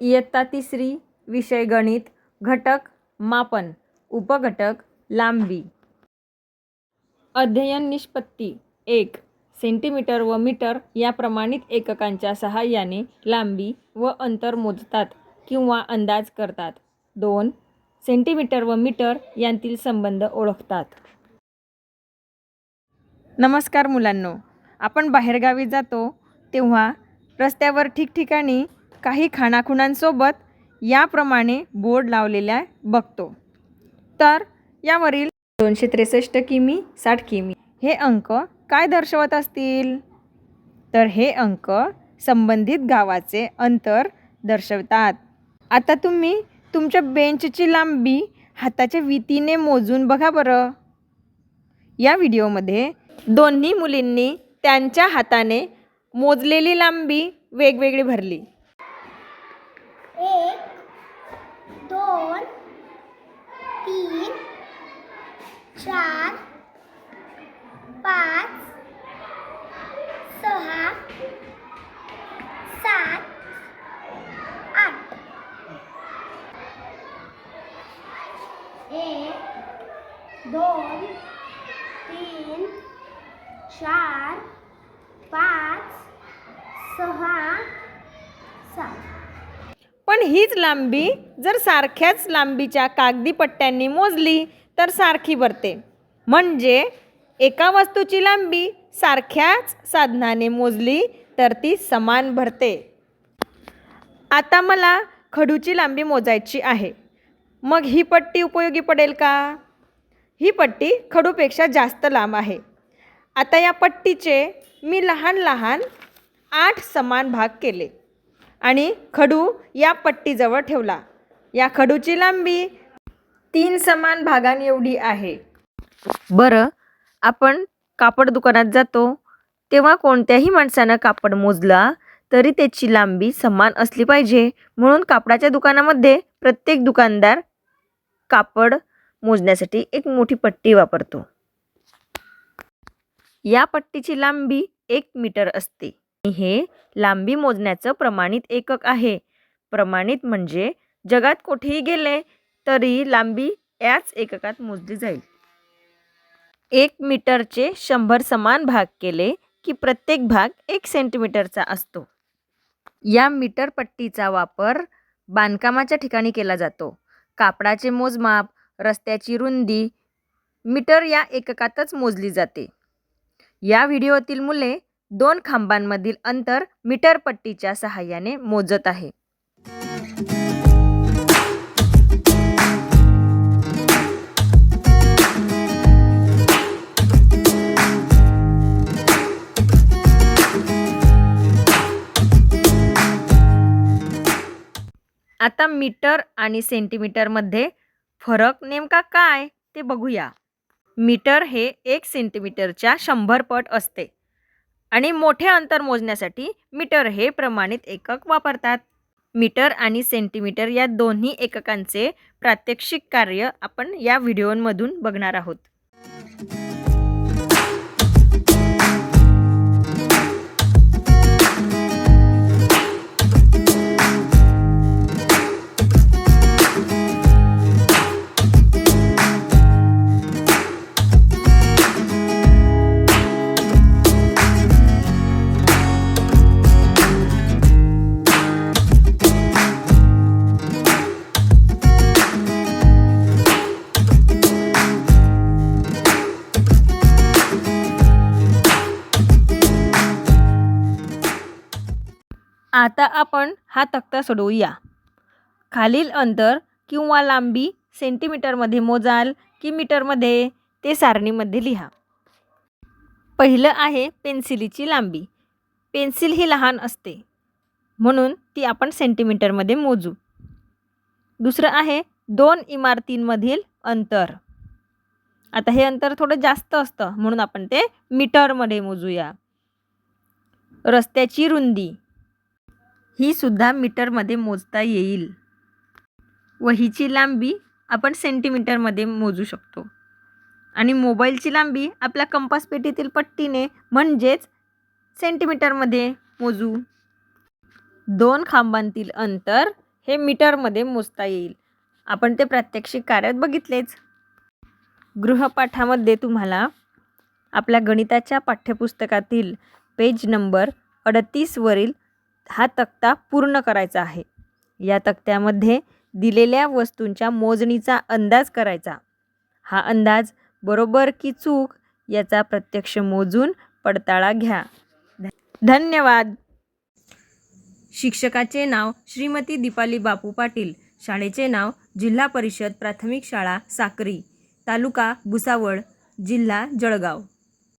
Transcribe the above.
इयत्ता तिसरी विषय गणित घटक मापन उपघटक लांबी. अध्ययन निष्पत्ती एक सेंटीमीटर व मीटर या प्रमाणित एककांच्या सहाय्याने लांबी व अंतर मोजतात किंवा अंदाज करतात. दोन सेंटीमीटर व मीटर यांतील संबंध ओळखतात. नमस्कार मुलांनो. आपण बाहेरगावी जातो तेव्हा रस्त्यावर ठिकठिकाणी काही खाणाखुणांसोबत याप्रमाणे बोर्ड लावलेल्या बघतो. तर यावरील दोनशे त्रेसष्ट किमी साठ किमी हे अंक काय दर्शवत असतील? तर हे अंक संबंधित गावाचे अंतर दर्शवतात. आता तुम्ही तुमच्या बेंचची लांबी हाताच्या वितीने मोजून बघा बरं. या व्हिडिओमध्ये दोन्ही मुलींनी त्यांच्या हाताने मोजलेली लांबी वेगवेगळी भरली एक दोन तीन चार पाच सहा सात आठ एक दोन तीन चार पाच सहा सात. पण हीच लांबी जर सारख्याच लांबीच्या कागदी पट्ट्यांनी मोजली तर सारखी भरते. म्हणजे एका वस्तूची लांबी सारख्याच साधनाने मोजली तर ती समान भरते. आता मला खडूची लांबी मोजायची आहे. मग ही पट्टी उपयोगी पडेल का? ही पट्टी खडूपेक्षा जास्त लांब आहे. आता या पट्टीचे मी लहान लहान आठ समान भाग केले. आणि खडू या पट्टीजवळ ठेवला. या खडूची लांबी तीन समान भागांएवढी आहे. बरं आपण कापड दुकानात जातो. तेव्हा कोणत्याही माणसानं कापड मोजला तरी त्याची लांबी समान असली पाहिजे. म्हणून कापडाच्या दुकानामध्ये प्रत्येक दुकानदार कापड मोजण्यासाठी एक मोठी पट्टी वापरतो. या पट्टीची लांबी एक मीटर असते. हे लांबी मोजण्याचं प्रमाणित एकक आहे. प्रमाणित म्हणजे जगात कुठेही गेले तरी लांबी याच एककात मोजली जाईल. एक मीटरचे शंभर समान भाग केले की प्रत्येक भाग एक सेंटीमीटरचा असतो. या मीटर पट्टीचा वापर बांधकामाच्या ठिकाणी केला जातो. कापडाचे मोजमाप रस्त्याची रुंदी मीटर या एककातच मोजली जाते. या व्हिडिओतील मुले दोन खांबांमधील अंतर मीटर पट्टीच्या सहाय्याने मोजत आहे. आता मीटर आणि सेंटीमीटरमध्ये फरक नेमका काय ते बघूया. मीटर हे एक सेंटीमीटरच्या शंभर पट असते. आणि मोठे अंतर मोजण्यासाठी मीटर हे प्रमाणित एकक वापरतात. मीटर आणि सेंटीमीटर या दोन्ही एककांचे प्रात्यक्षिक कार्य आपण या व्हिडिओमधून बघणार आहोत. आता आपण हा तक्ता सोडवूया. खालील अंतर किंवा लांबी सेंटीमीटरमध्ये मोजाल की मीटरमध्ये ते सारणीमध्ये लिहा. पहिलं आहे पेन्सिलीची लांबी. पेन्सिल ही लहान असते म्हणून ती आपण सेंटीमीटरमध्ये मोजू. दुसरं आहे दोन इमारतींमधील अंतर. आता हे अंतर थोडं जास्त असतं म्हणून आपण ते मीटरमध्ये मोजूया. रस्त्याची रुंदी. ही सुद्धा मीटरमध्ये मोजता येईल. वहीची लांबी आपण सेंटीमीटरमध्ये मोजू शकतो. आणि मोबाईलची लांबी आपल्या कंपास पेटीतील पट्टीने म्हणजेच सेंटीमीटरमध्ये मोजू. दोन खांबांतील अंतर हे मीटरमध्ये मोजता येईल. आपण ते प्रात्यक्षिक कार्यात बघितलेच. गृहपाठामध्ये तुम्हाला आपल्या गणिताच्या पाठ्यपुस्तकातील पेज नंबर अडतीसवरील हा तक्ता पूर्ण करायचा आहे. या तक्त्यामध्ये दिलेल्या वस्तूंच्या मोजणीचा अंदाज करायचा. हा अंदाज बरोबर की चूक याचा प्रत्यक्ष मोजून पडताळा घ्या. धन्यवाद. शिक्षकाचे नाव श्रीमती दीपाली बापू पाटील. शाळेचे नाव जिल्हा परिषद प्राथमिक शाळा साक्री. तालुका भुसावळ जिल्हा जळगाव.